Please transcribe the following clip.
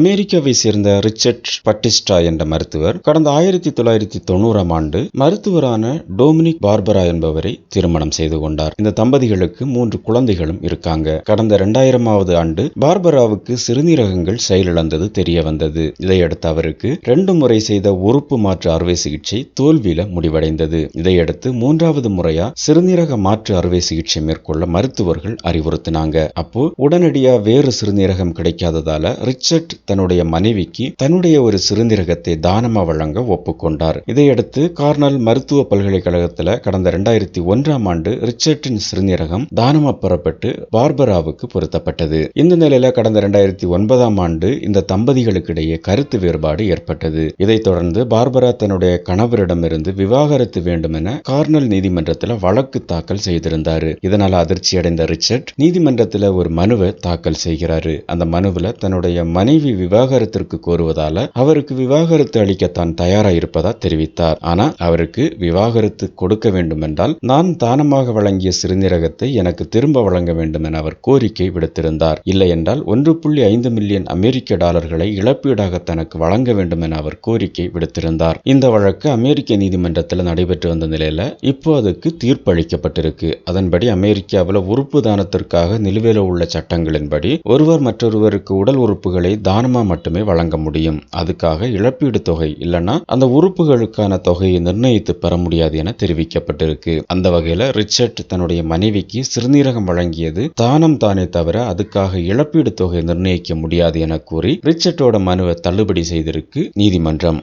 அமெரிக்காவை சேர்ந்த Richard Batista என்ற மருத்துவர் கடந்த ஆயிரத்தி தொள்ளாயிரத்தி தொண்ணூறாம் ஆண்டு மருத்துவரான டொமினிக் பார்பரா என்பவரை திருமணம் செய்து கொண்டார். இந்த தம்பதிகளுக்கு மூன்று குழந்தைகளும் இருக்காங்க. கடந்த இரண்டாயிரமாவது ஆண்டு பார்பராவுக்கு சிறுநீரகங்கள் செயலிழந்தது தெரிய வந்தது இதையடுத்து அவருக்கு ரெண்டு முறை செய்த உறுப்பு மாற்று அறுவை சிகிச்சை தோல்வியில முடிவடைந்தது. இதையடுத்து மூன்றாவது முறையா சிறுநீரக மாற்று அறுவை சிகிச்சை மேற்கொள்ள மருத்துவர்கள் அறிவுறுத்தினாங்க. அப்போ உடனடியா வேறு சிறுநீரகம் கிடைக்காததால ரிச்சர்ட் தன்னுடைய மனைவிக்கு தன்னுடைய ஒரு சிறுநீரகத்தை தானமாக வழங்க ஒப்புக்கொண்டார். இதையடுத்து கார்னல் மருத்துவ பல்கலைக்கழகத்தில் கடந்த இரண்டாயிரத்தி ஒன்றாம் ஆண்டு ரிச்சர்ட்டின் சிறுநீரகம் தானமாக பெறப்பட்டு பார்பராவுக்கு பொருத்தப்பட்டது. இந்த நிலையில கடந்த இரண்டாயிரத்தி ஒன்பதாம் ஆண்டு இந்த தம்பதிகளுக்கிடையே கருத்து வேறுபாடு ஏற்பட்டது. இதைத் தொடர்ந்து பார்பரா தன்னுடைய கணவரிடமிருந்து விவாகரத்து வேண்டும் என கார்னல் நீதிமன்றத்தில் வழக்கு தாக்கல் செய்திருந்தார். இதனால் அதிர்ச்சி அடைந்த ரிச்சர்ட் நீதிமன்றத்தில் ஒரு மனுவை தாக்கல் செய்கிறாரு. அந்த மனுவில் தன்னுடைய மனைவி விவாகரத்திற்கு கோருவதால அவருக்கு விவாகரத்து அளிக்க தான் தயாரா இருப்பதா தெரிவித்தார். ஆனா அவருக்கு விவாகரத்து கொடுக்க வேண்டும் என்றால் நான் தானமாக வழங்கிய சிறுநீரகத்தை எனக்கு திரும்ப வழங்க வேண்டும் என அவர் கோரிக்கை விடுத்திருந்தார். இல்லை என்றால் ஒன்று புள்ளி ஐந்து மில்லியன் அமெரிக்க டாலர்களை இழப்பீடாக தனக்கு வழங்க வேண்டும் என அவர் கோரிக்கை விடுத்திருந்தார். இந்த வழக்கு அமெரிக்க நீதிமன்றத்தில் நடைபெற்று வந்த நிலையில இப்போ அதுக்கு தீர்ப்பளிக்கப்பட்டிருக்கு. அதன்படி அமெரிக்காவில் உறுப்பு தானத்திற்காக நிலுவையில் உள்ள சட்டங்களின்படி ஒருவர் மற்றொருவருக்கு உடல் உறுப்புகளை தானமா மட்டுமே வழங்க முடியும். அதுக்காக இழப்பீடு தொகை இல்லைன்னா அந்த உறுப்புகளுக்கான தொகையை நிர்ணயித்து பெற முடியாது என தெரிவிக்கப்பட்டிருக்கு. அந்த வகையில ரிச்சர்ட் தன்னுடைய மனைவிக்கு சிறுநீரகம் வழங்கியது தானம் தானே தவிர அதுக்காக இழப்பீடு தொகை நிர்ணயிக்க முடியாது என கூறி ரிச்சர்ட்டோட மனுவை தள்ளுபடி செய்திருக்கு நீதிமன்றம்.